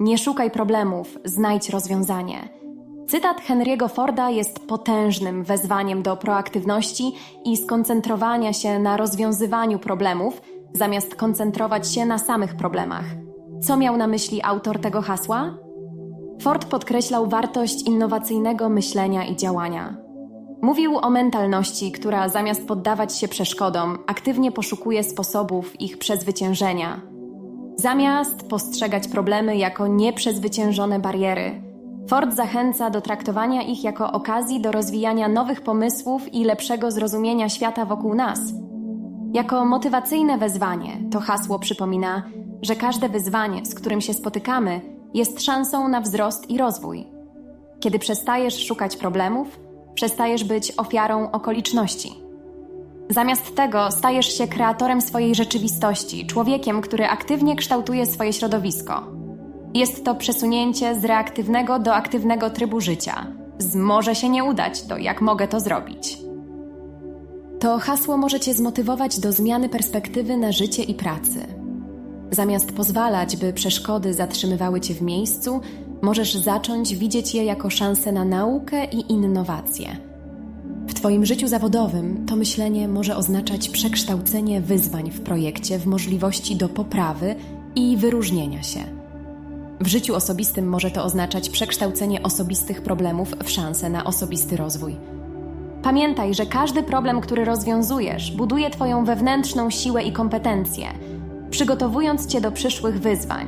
Nie szukaj problemów, znajdź rozwiązanie. Cytat Henry'ego Forda jest potężnym wezwaniem do proaktywności i skoncentrowania się na rozwiązywaniu problemów, zamiast koncentrować się na samych problemach. Co miał na myśli autor tego hasła? Ford podkreślał wartość innowacyjnego myślenia i działania. Mówił o mentalności, która zamiast poddawać się przeszkodom, aktywnie poszukuje sposobów ich przezwyciężenia. Zamiast postrzegać problemy jako nieprzezwyciężone bariery, Ford zachęca do traktowania ich jako okazji do rozwijania nowych pomysłów i lepszego zrozumienia świata wokół nas. Jako motywacyjne wezwanie to hasło przypomina, że każde wyzwanie, z którym się spotykamy, jest szansą na wzrost i rozwój. Kiedy przestajesz szukać problemów, przestajesz być ofiarą okoliczności. Zamiast tego stajesz się kreatorem swojej rzeczywistości, człowiekiem, który aktywnie kształtuje swoje środowisko. Jest to przesunięcie z reaktywnego do aktywnego trybu życia. Z może się nie udać, to jak mogę to zrobić? To hasło może Cię zmotywować do zmiany perspektywy na życie i pracy. Zamiast pozwalać, by przeszkody zatrzymywały Cię w miejscu, możesz zacząć widzieć je jako szansę na naukę i innowacje. W Twoim życiu zawodowym to myślenie może oznaczać przekształcenie wyzwań w projekcie w możliwości do poprawy i wyróżnienia się. W życiu osobistym może to oznaczać przekształcenie osobistych problemów w szansę na osobisty rozwój. Pamiętaj, że każdy problem, który rozwiązujesz, buduje Twoją wewnętrzną siłę i kompetencje, przygotowując Cię do przyszłych wyzwań.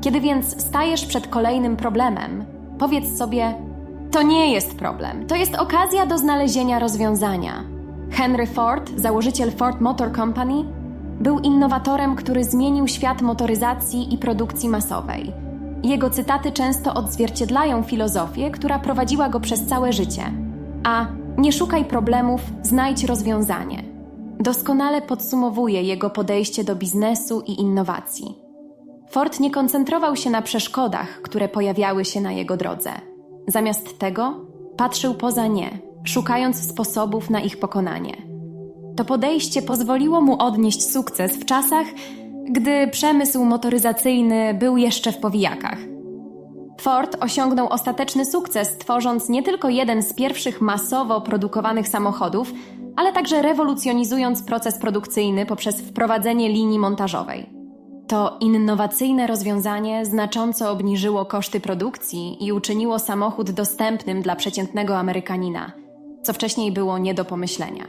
Kiedy więc stajesz przed kolejnym problemem, powiedz sobie: To nie jest problem, to jest okazja do znalezienia rozwiązania. Henry Ford, założyciel Ford Motor Company, był innowatorem, który zmienił świat motoryzacji i produkcji masowej. Jego cytaty często odzwierciedlają filozofię, która prowadziła go przez całe życie. A nie szukaj problemów, znajdź rozwiązanie. Doskonale podsumowuje jego podejście do biznesu i innowacji. Ford nie koncentrował się na przeszkodach, które pojawiały się na jego drodze. Zamiast tego patrzył poza nie, szukając sposobów na ich pokonanie. To podejście pozwoliło mu odnieść sukces w czasach, gdy przemysł motoryzacyjny był jeszcze w powijakach. Ford osiągnął ostateczny sukces, tworząc nie tylko jeden z pierwszych masowo produkowanych samochodów, ale także rewolucjonizując proces produkcyjny poprzez wprowadzenie linii montażowej. To innowacyjne rozwiązanie znacząco obniżyło koszty produkcji i uczyniło samochód dostępnym dla przeciętnego Amerykanina, co wcześniej było nie do pomyślenia.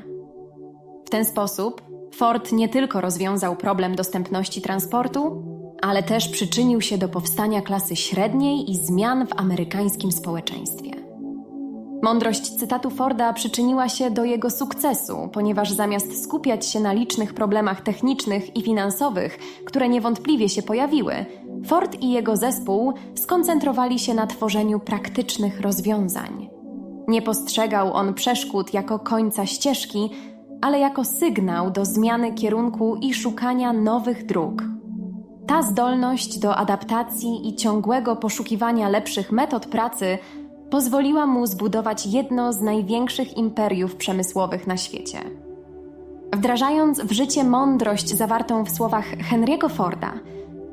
W ten sposób Ford nie tylko rozwiązał problem dostępności transportu, ale też przyczynił się do powstania klasy średniej i zmian w amerykańskim społeczeństwie. Mądrość cytatu Forda przyczyniła się do jego sukcesu, ponieważ zamiast skupiać się na licznych problemach technicznych i finansowych, które niewątpliwie się pojawiły, Ford i jego zespół skoncentrowali się na tworzeniu praktycznych rozwiązań. Nie postrzegał on przeszkód jako końca ścieżki, ale jako sygnał do zmiany kierunku i szukania nowych dróg. Ta zdolność do adaptacji i ciągłego poszukiwania lepszych metod pracy pozwoliła mu zbudować jedno z największych imperiów przemysłowych na świecie. Wdrażając w życie mądrość zawartą w słowach Henry'ego Forda,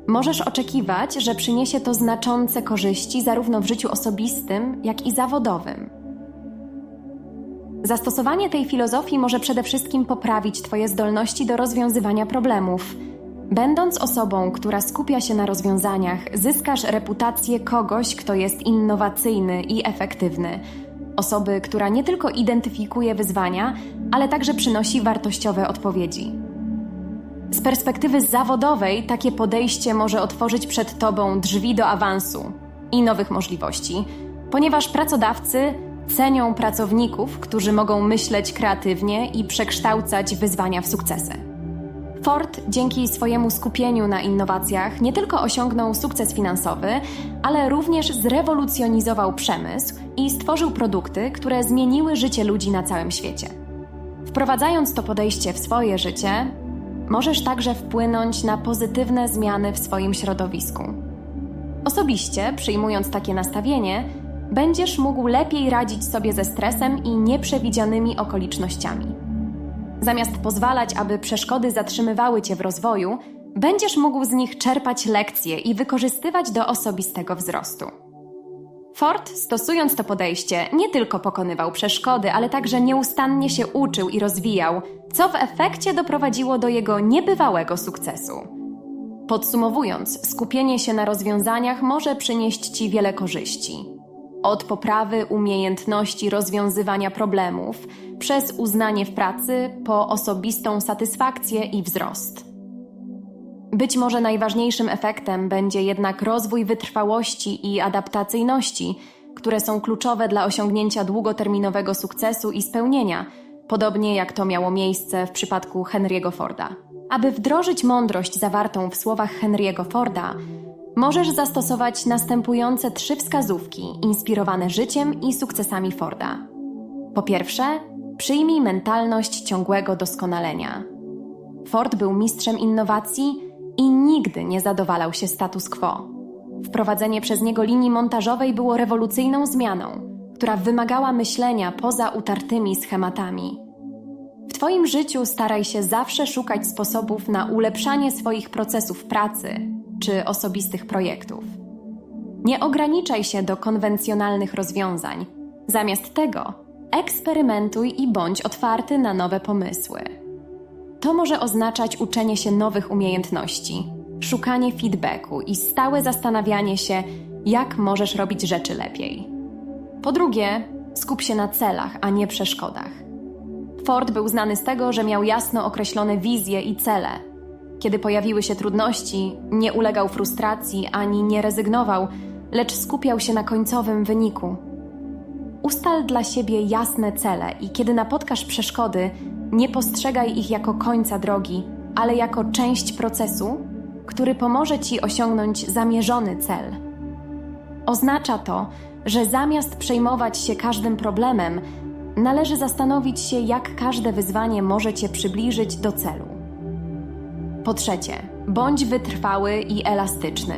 możesz oczekiwać, że przyniesie to znaczące korzyści zarówno w życiu osobistym, jak i zawodowym. Zastosowanie tej filozofii może przede wszystkim poprawić Twoje zdolności do rozwiązywania problemów. Będąc osobą, która skupia się na rozwiązaniach, zyskasz reputację kogoś, kto jest innowacyjny i efektywny. Osoby, która nie tylko identyfikuje wyzwania, ale także przynosi wartościowe odpowiedzi. Z perspektywy zawodowej takie podejście może otworzyć przed Tobą drzwi do awansu i nowych możliwości, ponieważ pracodawcy cenią pracowników, którzy mogą myśleć kreatywnie i przekształcać wyzwania w sukcesy. Ford dzięki swojemu skupieniu na innowacjach nie tylko osiągnął sukces finansowy, ale również zrewolucjonizował przemysł i stworzył produkty, które zmieniły życie ludzi na całym świecie. Wprowadzając to podejście w swoje życie, możesz także wpłynąć na pozytywne zmiany w swoim środowisku. Osobiście, przyjmując takie nastawienie, będziesz mógł lepiej radzić sobie ze stresem i nieprzewidzianymi okolicznościami. Zamiast pozwalać, aby przeszkody zatrzymywały cię w rozwoju, będziesz mógł z nich czerpać lekcje i wykorzystywać do osobistego wzrostu. Ford, stosując to podejście, nie tylko pokonywał przeszkody, ale także nieustannie się uczył i rozwijał, co w efekcie doprowadziło do jego niebywałego sukcesu. Podsumowując, skupienie się na rozwiązaniach może przynieść Ci wiele korzyści. Od poprawy umiejętności rozwiązywania problemów, przez uznanie w pracy, po osobistą satysfakcję i wzrost. Być może najważniejszym efektem będzie jednak rozwój wytrwałości i adaptacyjności, które są kluczowe dla osiągnięcia długoterminowego sukcesu i spełnienia, podobnie jak to miało miejsce w przypadku Henry'ego Forda. Aby wdrożyć mądrość zawartą w słowach Henry'ego Forda, możesz zastosować następujące trzy wskazówki inspirowane życiem i sukcesami Forda. Po pierwsze, przyjmij mentalność ciągłego doskonalenia. Ford był mistrzem innowacji i nigdy nie zadowalał się status quo. Wprowadzenie przez niego linii montażowej było rewolucyjną zmianą, która wymagała myślenia poza utartymi schematami. W Twoim życiu staraj się zawsze szukać sposobów na ulepszanie swoich procesów pracy czy osobistych projektów. Nie ograniczaj się do konwencjonalnych rozwiązań. Zamiast tego, eksperymentuj i bądź otwarty na nowe pomysły. To może oznaczać uczenie się nowych umiejętności, szukanie feedbacku i stałe zastanawianie się, jak możesz robić rzeczy lepiej. Po drugie, skup się na celach, a nie przeszkodach. Ford był znany z tego, że miał jasno określone wizje i cele. Kiedy pojawiły się trudności, nie ulegał frustracji ani nie rezygnował, lecz skupiał się na końcowym wyniku. Ustal dla siebie jasne cele i kiedy napotkasz przeszkody, nie postrzegaj ich jako końca drogi, ale jako część procesu, który pomoże ci osiągnąć zamierzony cel. Oznacza to, że zamiast przejmować się każdym problemem, należy zastanowić się, jak każde wyzwanie może cię przybliżyć do celu. Po trzecie, bądź wytrwały i elastyczny.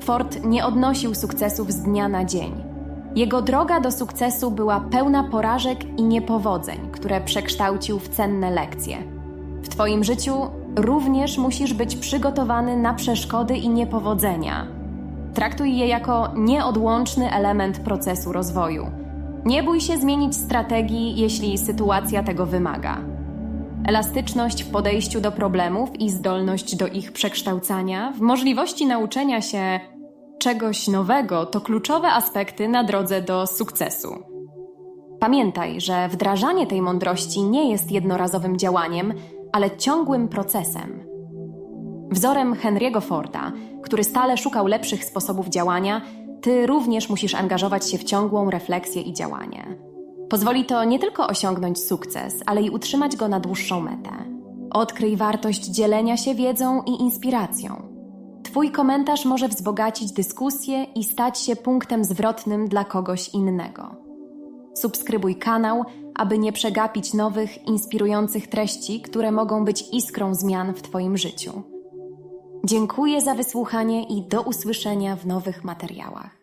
Ford nie odnosił sukcesów z dnia na dzień. Jego droga do sukcesu była pełna porażek i niepowodzeń, które przekształcił w cenne lekcje. W Twoim życiu również musisz być przygotowany na przeszkody i niepowodzenia. Traktuj je jako nieodłączny element procesu rozwoju. Nie bój się zmienić strategii, jeśli sytuacja tego wymaga. Elastyczność w podejściu do problemów i zdolność do ich przekształcania w możliwości nauczenia się czegoś nowego to kluczowe aspekty na drodze do sukcesu. Pamiętaj, że wdrażanie tej mądrości nie jest jednorazowym działaniem, ale ciągłym procesem. Wzorem Henry'ego Forda, który stale szukał lepszych sposobów działania, ty również musisz angażować się w ciągłą refleksję i działanie. Pozwoli to nie tylko osiągnąć sukces, ale i utrzymać go na dłuższą metę. Odkryj wartość dzielenia się wiedzą i inspiracją. Twój komentarz może wzbogacić dyskusję i stać się punktem zwrotnym dla kogoś innego. Subskrybuj kanał, aby nie przegapić nowych, inspirujących treści, które mogą być iskrą zmian w Twoim życiu. Dziękuję za wysłuchanie i do usłyszenia w nowych materiałach.